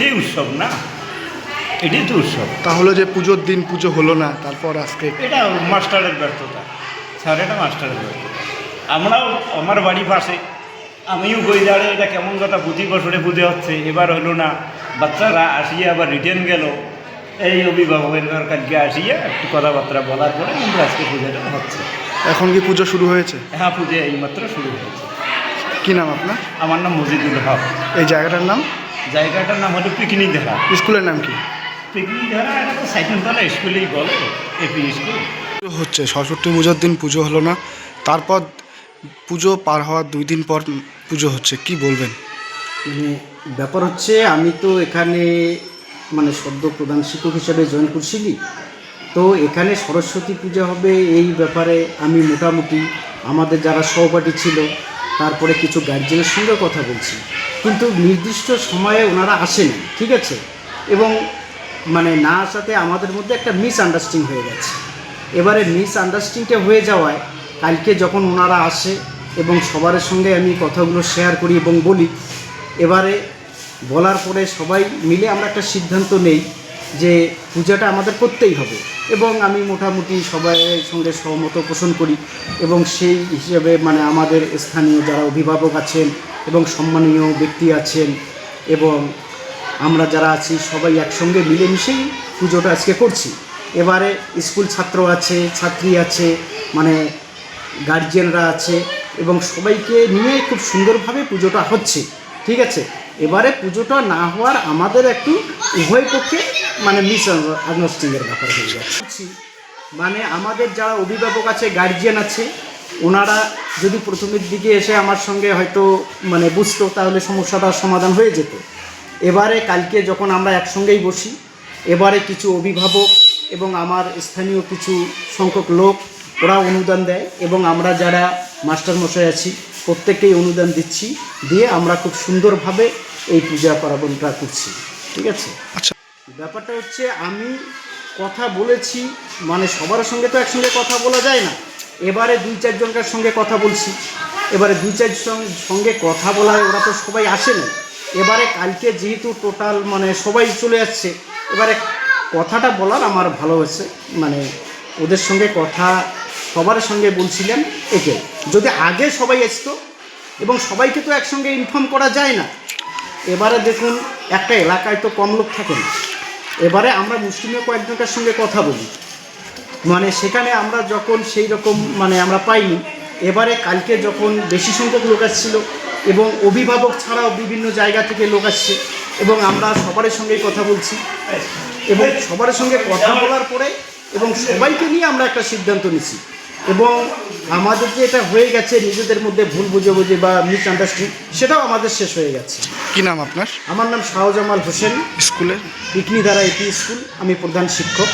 এটাই উৎসব না। এটাই তো উৎসব। তাহলে যে পুজোর দিন পুজো হলো না তারপর আজকে এটা মাস্টারের ব্যর্থতা। স্যার এটা মাস্টারের ব্যর্থতা। আমরাও আমার বাড়ি পাশে আমিও কই দাঁড়ে এটা কেমন কথা প্রতি বছরে পুজো হচ্ছে এবার হলো না বাচ্চারা আসিয়ে আবার রিটার্ন গেল। এই অভিভাবকের কাছে আসিয়ে একটু কথাবার্তা বলার পরে কিন্তু আজকে পুজোটা হচ্ছে। এখন কি পুজো শুরু হয়েছে? হ্যাঁ পুজো এইমাত্র শুরু হয়েছে। কি নাম আপনার? আমার নাম মজিদুল হক। এই জায়গাটার নাম? জায়গাটার নাম হলো পিকনিক ধারা। স্কুলের নাম কি? পিকনিক ধারা এটা তো সাইকেলতলা স্কুলেই বলে এপি স্কুল। পুজো হচ্ছে সরস্বতী পুজোর দিন পুজো হলো না। তারপর পুজো পার হওয়ার দুই দিন পর পুজো হচ্ছে কি বলবেন? মানে ব্যাপার হচ্ছে আমি তো এখানে মানে সদ্য প্রধান শিক্ষক হিসেবে জয়েন করছিলি তো এখানে সরস্বতী পূজা হবে এই ব্যাপারে আমি মোটামুটি আমাদের যারা সহপাঠী ছিল তারপরে কিছু গার্জেনের সঙ্গে কথা বলছি। কিন্তু নির্দিষ্ট সময়ে ওনারা আসেনি, ঠিক আছে? এবং মানে না আসাতে আমাদের মধ্যে একটা মিস আন্ডারস্ট্যান্ডিং হয়ে গেছে। এবারে মিস আন্ডারস্ট্যান্ডিংটা হয়ে যাওয়ায় কালকে যখন ওনারা আসে এবং সবার সঙ্গে আমি কথাগুলো শেয়ার করি এবং বলি, এবারে বলার পরে সবাই মিলে আমরা একটা সিদ্ধান্ত নেই যে পূজাটা আমাদের করতেই হবে। এবং আমি মোটামুটি সবাইয়ের সঙ্গে সহমত পোষণ করি এবং সেই হিসেবে মানে আমাদের স্থানীয় যারা অভিভাবক আছেন এবং সম্মানীয় ব্যক্তি আছেন এবং আমরা যারা আছি সবাই একসঙ্গে মিলেমিশেই পুজোটা আজকে করছি। এবারে স্কুল ছাত্র আছে, ছাত্রী আছে মানে গার্জিয়ানরা আছে এবং সবাইকে নিয়ে খুব সুন্দরভাবে পুজোটা হচ্ছে, ঠিক আছে? এবারে পুজোটা না হওয়ার আমাদের একটু উভয় পক্ষে মানে মিস আন্ডারস্ট্যান্ডিংয়ের ব্যাপার হয়ে যাচ্ছে মানে আমাদের যারা অভিভাবক আছে গার্জিয়ান আছে, ওনারা যদি প্রথমের দিকে এসে আমার সঙ্গে হয়তো মানে বুঝতো, তাহলে সমস্যাটার সমাধান হয়ে যেত। এবারে কালকে যখন আমরা একসঙ্গেই বসি, এবারে কিছু অভিভাবক এবং আমার স্থানীয় কিছু সংখ্যক লোক, ওরা অনুদান দেয় এবং আমরা যারা মাস্টারমশাই আছি, প্রত্যেককেই অনুদান দিচ্ছি। দিয়ে আমরা খুব সুন্দরভাবে এই পূজা পার্বণটা করছি ঠিক আছে? আচ্ছা। ব্যাপারটা হচ্ছে আমি কথা বলেছি মানে সবার সঙ্গে তো একসঙ্গে কথা বলা যায় না। এবারে দুই চারজনকার সঙ্গে কথা বলছি। এবারে দুই চার সঙ্গে কথা বলায় ওরা তো সবাই আসে না এবারে কালকে যেহেতু টোটাল মানে সবাই চলে যাচ্ছে এবারে কথাটা বলার আমার ভালো হয়েছে। মানে ওদের সঙ্গে কথা সবার সঙ্গে বলছিলেন একে। যদি আগে সবাই আসতো এবং সবাইকে তো একসঙ্গে ইনফর্ম করা যায় না এবারে দেখুন, একটা এলাকায় তো কম লোক থাকে না। এবারে আমরা মুসলিমের কয়েকজনকার সঙ্গে কথা বলি। মানে সেখানে আমরা যখন সেই রকম মানে আমরা পাইনি, এবারে কালকে যখন বেশি সংখ্যক লোক আসছিল এবং অভিভাবক ছাড়াও বিভিন্ন জায়গা থেকে লোক আসছে এবং আমরা সবার সঙ্গেই কথা বলছি এবং সবার সঙ্গে কথা বলার পরে এবং সবাইকে নিয়ে আমরা একটা সিদ্ধান্ত নিছি। এবং আমাদের যে এটা হয়ে গেছে নিজেদের মধ্যে ভুল বুঝে বুঝে বা মিস আন্ডারস্ট্যান্ডিং সেটাও আমাদের শেষ হয়ে গেছে। কি নাম আপনার? আমার নাম শাহজামাল হোসেন। স্কুলের পিকনিধারা এপি স্কুল আমি প্রধান শিক্ষক।